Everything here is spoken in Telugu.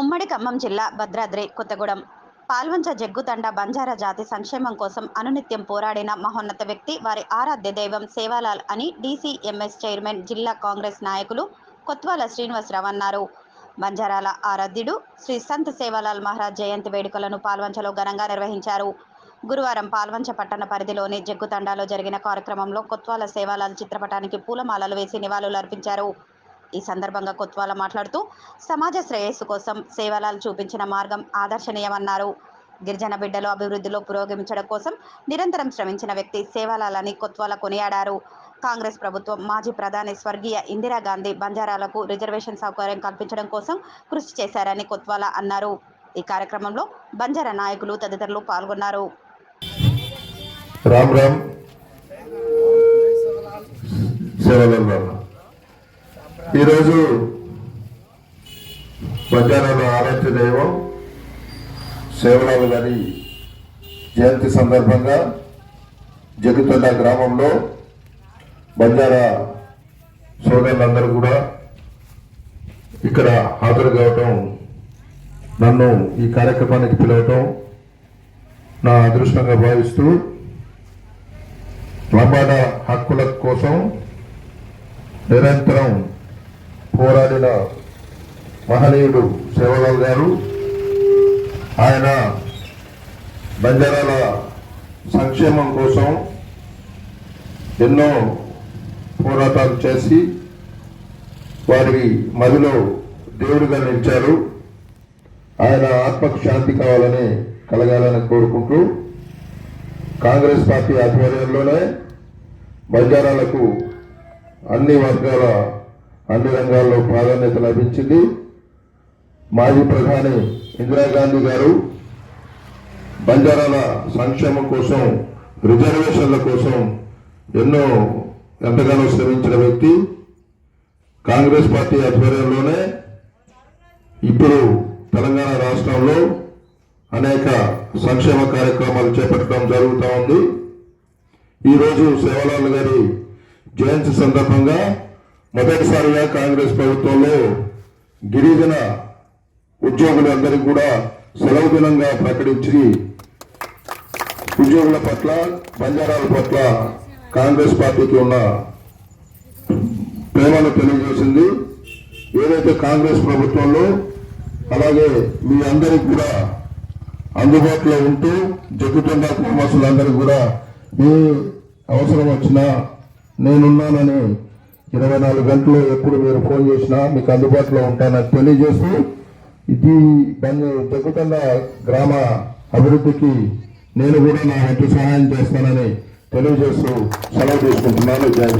ఉమ్మడి ఖమ్మం జిల్లా భద్రాద్రి కొత్తగూడెం. పాల్వంచ జగ్గుతండ బంజారా జాతి సంక్షేమం కోసం అనునిత్యం పోరాడిన మహోన్నత వ్యక్తి వారి ఆరాధ్య దైవం సేవాలాల్ అని డీసీఎంఎస్ చైర్మన్ జిల్లా కాంగ్రెస్ నాయకులు కొత్వాల శ్రీనివాసరావు అన్నారు. బంజారాల ఆరాధ్యుడు శ్రీ సంత్ సేవాలాల్ మహారాజ్ జయంతి వేడుకలను పాల్వంచలో ఘనంగా నిర్వహించారు. గురువారం పాల్వంచ పట్టణ పరిధిలోని జగ్గుతండాలో జరిగిన కార్యక్రమంలో కొత్వాల సేవాలాల్ చిత్రపటానికి పూలమాలలు వేసి నివాళులు అర్పించారు ఈ సందర్భంగా కొత్వాల మాట్లాడుతూ సమాజ శ్రేయస్సు కోసం సేవలాలు చూపించిన మార్గం ఆదర్శనీయమన్నారు. గిరిజన బిడ్డలు అభివృద్ధిలో పురోగమించడం కోసం నిరంతరం శ్రమించిన వ్యక్తి సేవలాలని కొత్వాల కొనియాడారు. కాంగ్రెస్ ప్రభుత్వం మాజీ ప్రధాని స్వర్గీయ ఇందిరాగాంధీ బంజారాలకు రిజర్వేషన్ సౌకర్యం కల్పించడం కోసం కృషి చేశారని కొత్వాల అన్నారు. ఈ కార్యక్రమంలో బంజారా నాయకులు తదితరులు పాల్గొన్నారు. రామ్ రామ్ సేవలం రామ్ ఈరోజు బంజారాలో ఆరాధ్య దైవం సేవరావు గారి జయంతి సందర్భంగా జరుగుతున్న గ్రామంలో బంజారా సోదరులందరూ కూడా ఇక్కడ హాజరు కావటం నన్ను ఈ కార్యక్రమానికి పిలవటం నా అదృష్టంగా భావిస్తూ లంబాడ హక్కుల కోసం నిరంతరం పోరాడిన మహనీయుడు సేవలాల్ గారు ఆయన బంజారాల సంక్షేమం కోసం ఎన్నో పోరాటాలు చేసి వారి మదిలో దేవుడిగా నిలిచారు. ఆయన ఆత్మకు శాంతి కావాలని కలగాలని కోరుకుంటూ కాంగ్రెస్ పార్టీ ఆధ్వర్యంలోనే బంజారాలకు అన్ని వర్గాల అన్ని రంగాల్లో ప్రాధాన్యత లభించింది. మాజీ ప్రధాని ఇందిరాగాంధీ గారు బంజారాల సంక్షేమం కోసం రిజర్వేషన్ల కోసం ఎన్నో ఎంతగానో శ్రమించిన వ్యక్తి. కాంగ్రెస్ పార్టీ ఆధ్వర్యంలోనే ఇప్పుడు తెలంగాణ రాష్ట్రంలో అనేక సంక్షేమ కార్యక్రమాలు చేపట్టడం జరుగుతూ ఉంది. ఈరోజు సేవలాల్ గారి జయంతి సందర్భంగా మొదటిసారిగా కాంగ్రెస్ ప్రభుత్వంలో గిరిజన ఉద్యోగులందరికీ కూడా సెలవు దినంగా ప్రకటించి ఉద్యోగుల పట్ల బంజారాల పట్ల కాంగ్రెస్ పార్టీకి ఉన్న ప్రేమను తెలియజేసింది. ఏదైతే కాంగ్రెస్ ప్రభుత్వంలో అలాగే మీ అందరికి కూడా అందుబాటులో ఉంటూ జగ్గుతుండ కుటుంబస్తులందరికీ కూడా ఏ అవసరం వచ్చినా నేనున్నానని ఇరవై నాలుగు గంటలు ఎప్పుడు మీరు ఫోన్ చేసినా మీకు అందుబాటులో ఉంటానని తెలియజేస్తూ ఇది దాన్ని దగ్గుతున్న గ్రామ అభివృద్ధికి నేను కూడా నా వంతు సహాయం చేస్తానని తెలియజేస్తూ సెలవు తీసుకుంటున్నాను. జై